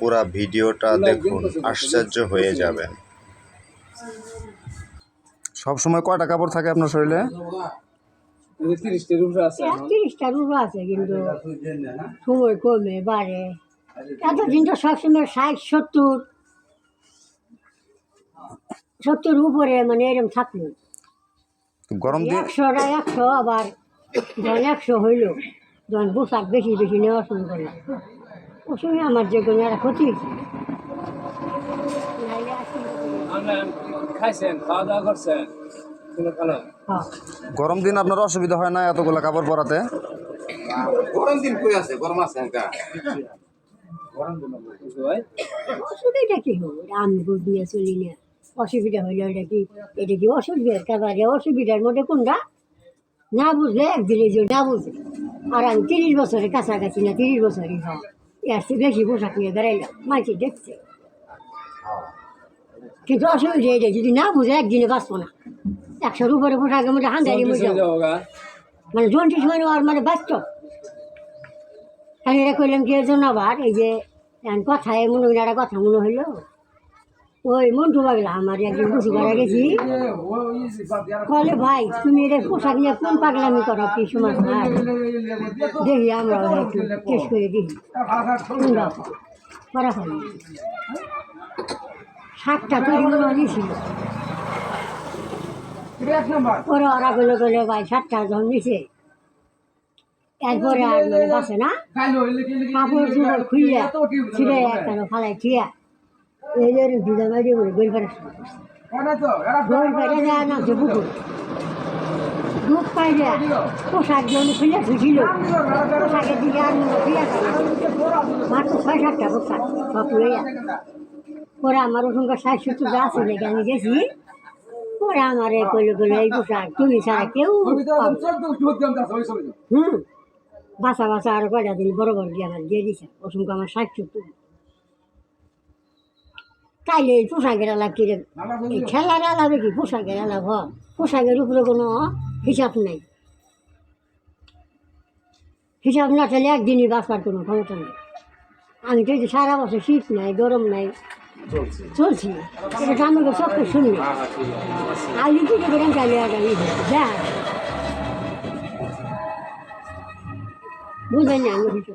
পুরা ভিডিওটা দেখুন আশ্চর্য হয়ে যাবেন সব সময় কয়টা কাপড় থাকে আপনার শরীরে? তিরিশটির উপরে আছে কিন্তু সময় কমে বাড়ে। এতদিন তো সবসময় ষাট সত্তর সত্তর উপরে মানে এরকম থাকল। গরম একশোটা একশো আবার যখন একশো হইল যখন পোশাক বেশি বেশি নেওয়া শুরু করলাম ও সময় আমার যে কোনো একটা ক্ষতি হয়েছে। নাইলে আর কি হবে? আপনার খাইছেন খাওয়া দাওয়া করছেন? কোনো খানা হ্যাঁ। গরম দিন আপনার অসুবিধা হয় না এতগুলো কাপড় পরাতে? গরম দিন কই আছে? গরম আছে অসুবিধা কি হবে? আমি চলি না। অসুবিধা হইলে এটা কি এটা কি অসুবিধার মধ্যে কোনটা? না বুঝলে একদিনে যে না বুঝে আর আমি তিরিশ বছরের কাছাকাছি না তিরিশ বছরই হয়। এর বেশি পোশাক নিয়ে বেড়াইলাম মাঝে দেখছে কিন্তু অসুবিধা এটা যদি না বুঝে একদিনে বাঁচবো না একশোর উপরে পোশাকের মধ্যে হাঙ্গারি মধ্যে। মানে জন্টিস মানে আর মানে বাস্তব আমি এটা করলাম কি জন্য আবার এই যে কথায় মনে একটা কথা মনে হইল ওই মন্টু বাগলা আমার একদিন বুঝি করা গেছি। বলে ভাই, তুমি এটা পোশাক নিয়ে কোন পাগলামি করো? কি সময় দেখি আমরা একটু করে কোনটা? করা হয় সাতটা তৈরি পরে ওরা গেলে ভাই, সাতটা যখন নিছে এরপরে আর মানে বাসে না। কাপড় চোপড় ছিঁড়ে একটা ফালাই থিয়া এই যে না পুকুর দুধ পাই পোশাক যখন খুলে ধুছিল পোশাকের দিকে আর খুঁজে মাত্র ছয় সাতটা পোশাক সব লইয়া। পরে আমার ওখানকার ষাট সত্তর যা আছে লেগে আমি গেছি। পরে আমার এ কইলে কইলে এই পোশাক তুমি ছাড়া কেউ। হুম। বাসা বাসা আরও কয়টা দিন বড় বড় দিয়ে আমার দিয়ে দিছে। অসংখ্য আমার ষাট সত্তর তাইলে এই পোশাকের আলাপ কি এই খেলার আলাপে কি পোশাকের আলাপ হ পোশাকের উপরে কোনো হিসাব নাই। হিসাব না থাকলে একদিনই বাঁচবার কোনো ক্ষমতা নেই। আমি তো এই সারা বছর শীত নাই গরম নাই চলছি। এটা তো আমাকে চক্কর শুনলি আলি থেকে বেরাম চালিয়ে আগামী যা। বুঝলেন না আমি কিছু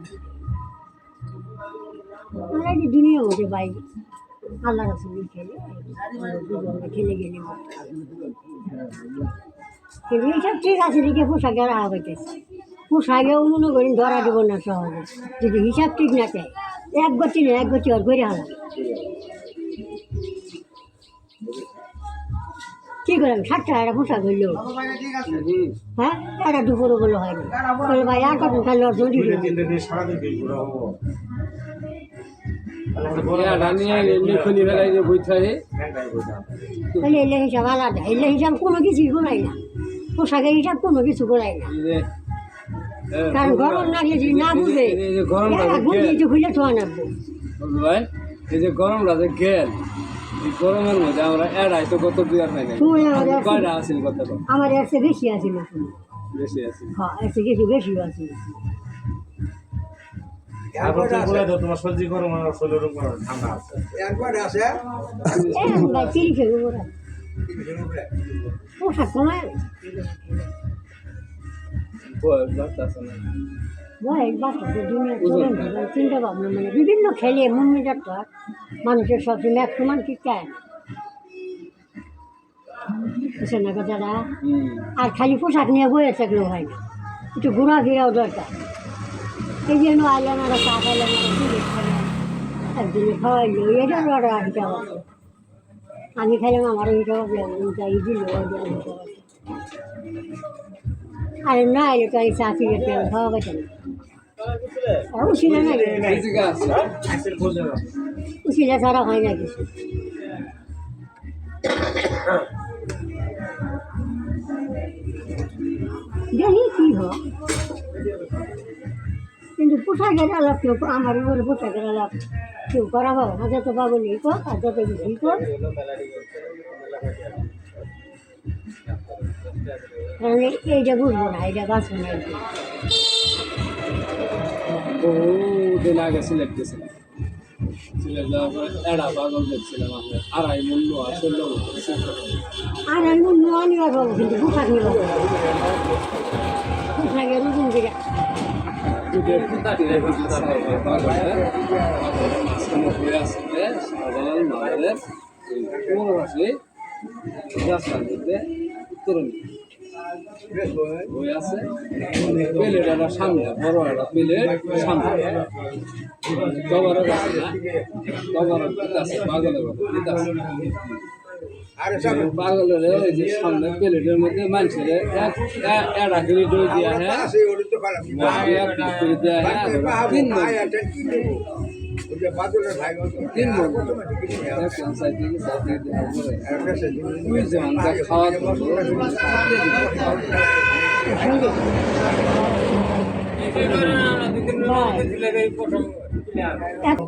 আমরা দুনিয়া মধ্যে পাই আল্লাহ রসুল খেলে খেলে গেলে কিন্তু এইসব ঠিক আছে দিকে পোশাকে রাখা হইতেছে পোশাকেও মনে করেন ধরা দেব না সহজে। যদি হিসাব ঠিক না চাই এক গতি না, এক গতি ওর করে হালা কি করলাম ষাট টাকা পোশাক হইল? হ্যাঁ একটা দুপুরও বলে হয় না ভাই আর কত তাহলে ওর এলে হিসাব আলাদা এলে হিসাব কোনো কিছুই গোলাই না। পোশাকের হিসাব কোনো কিছু গোলাই না। কারণ গরম লাগলে যদি না বুঝে একটু খুলে থোয়া নাকবো ভাই এই যে গরম লাগে গেল। গরমের মধ্যে আমরা এড়াই তো কত বিয়ার নাই সময় আমাদের আছে। কয়টা আছিল। কত আমার এর বেশি আছিল। বেশি আছে হ্যাঁ এর বেশি আছিল। আছে। চিন্তা ভাবনা মানে বিভিন্ন খেলে মন মেজাজটা মানুষের সবসময় এক সমান ঠিক চায় না। কথাটা? আর খালি পোশাক নিয়ে বয়ে থাকলেও হয় না। একটু ঘোরাফেরাও দরকার। এই জন্য আর আর সিগারেট খাইলেন একদিনে খাওয়াইলো এটারও আরও হিসাব আছে আমি খাইলাম আমারও হিসাব যাই দিল আর না এলে তো এই চা সিগারেট আমি খাওয়া পাইতাম না ছাড়া হয় না কিছু দেখি কি হয় কিন্তু পোশাকের আলাপ কেউ আমার উপরে পোশাকের আলাপ কেউ করা পাবো না যত পাবো নেই কর আর যত বেশি কর এই- এইটা বুঝব না এটা বাঁচবো না এইটা। বহু দিন আগে সিলেক্ট গেছিলাম সিলেট যাওয়ার পরে এড়া পাগল দেখছিলাম আমরা। আড়াই মূল্য আসলে আর আমি নোয়া নিবার পাবো কিন্তু পোশাক নিব পোশাকের রুটিন থেকে প্লেট একটা সামনে বড় একটা প্লেট সামনে তবরক আছে আছে। আছে পাগলের ওই যে সামনে প্লেটের মধ্যে মানুষের দই দিয়া হ্যাঁ? হ্যাঁ? তিন তিন খাওয়া এত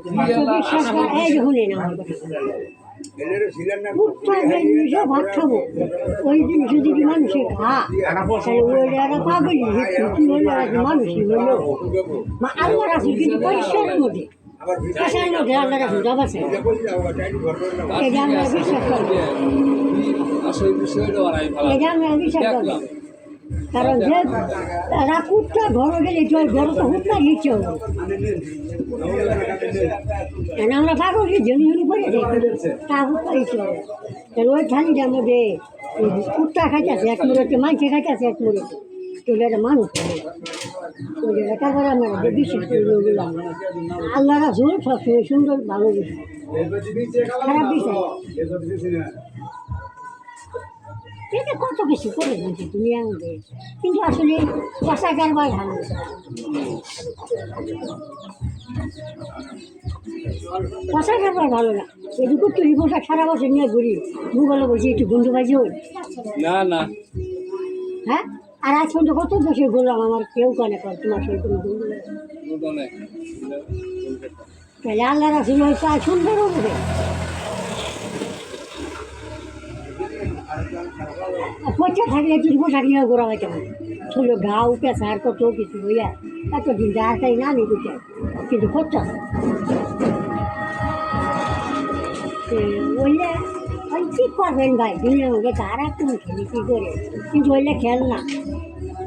বিশ্বাস করা এই যে শুনে না আমার কথা উত্তর যে ভাত খাব ওই জিনিস যদি মানুষে খা তাহলে ওই একটা পাগলি কি হলো আর কি মানুষই হলো। মা আল্লাহ রাসুল কিন্তু পরিষ্কারের মধ্যে পেশার মধ্যে আল্লাহ রাসুল জব আছে এটা আমরা বিশ্বাস করি আসলে বিষয়টা ওরাই ভালো এটা আমরা বিশ্বাস করি কারণ যে তারা কুটটা গেলে ঘর তো হুটটা হবে কেন আমরা পাগল কি জমি জমি করে তা তাহলে ওই কুটটা এক মুড়োতে মাংসে খাইতেছে, এক মুড়োতে এটা মানুষ ওই আমরা যে বিশ্বাস করি, ওগুলো আল্লাহ সবসময় সুন্দর, ভালো বিষয় খারাপ বিষয় এটা কত কিছু করে বলছি তুমি আমাদের? কিন্তু আসলে পয়সা কারবার ভালো। পয়সা কারবার ভালো না। এটুকু তুই পোশাক সারা বছর নিয়ে ঘুরি। ভূগোলে বসে একটু বন্ধু বাজি হই না না। হ্যাঁ? আর আজ পর্যন্ত কত বছর ঘুরলাম আমার কেউ কানে কর তোমার সঙ্গে কোনো বাজি। তাহলে আল্লাহ রাসুল হয়তো আর সুন্দর হবে। পয়সা থাকলে পোশাক নিয়ে ঘোরা হইতে পারে। ছোট ঘাও পেশার কত কিছু হইয়া এতদিন যা তাই না নিতে চাই কিন্তু খরচা বললে ওই কী করবেন ভাই? দুনিয়ার মধ্যে তারা তুমি খেলি কী করে? কিন্তু বললে খেল না।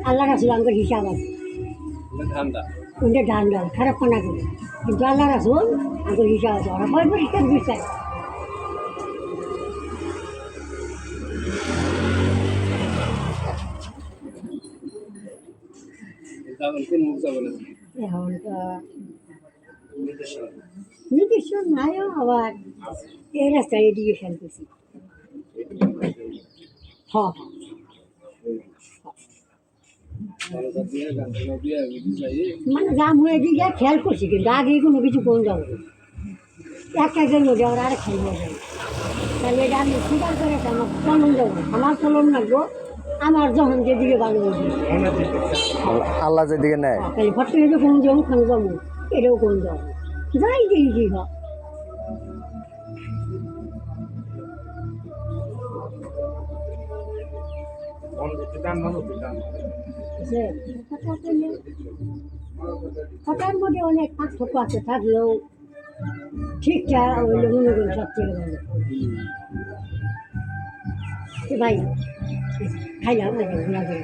আল্লাহ রাসুল আমাকে হিসাব আছে। ওদের ধান দাও খারাপ না করে। কিন্তু আল্লাহ রাসুল আমাকে হিসাব আছে। ওরা পরিষ্কার বিষয় এখন তো নির্দিষ্ট নাইও আবার এই রাস্তায় এডুকেশন করছি। হ্যাঁ মানে দাম হয়ে দিয়ে খেয়াল করছি, কিন্তু আগে কোনো কিছু কোন যাব। না। একটা একজন মধ্যে আবার আরেক যাবে। তাহলে এটা আমি স্বীকার করে আমার চলন যাব। আমার চলন লাগবো আমার যখন যেদিকে ভালো আল্লাহ যেদিকে নেয়। ফটো এটা কোন যাব খান যাব এটাও কোন যাব যাই দিই কি হঠাৎ মধ্যে অনেক পার্থক্য আছে থাকলেও ঠিকঠাক হইলে মনে করি সব থেকে ভালো। ভাই খাইলাম ঘোরা করে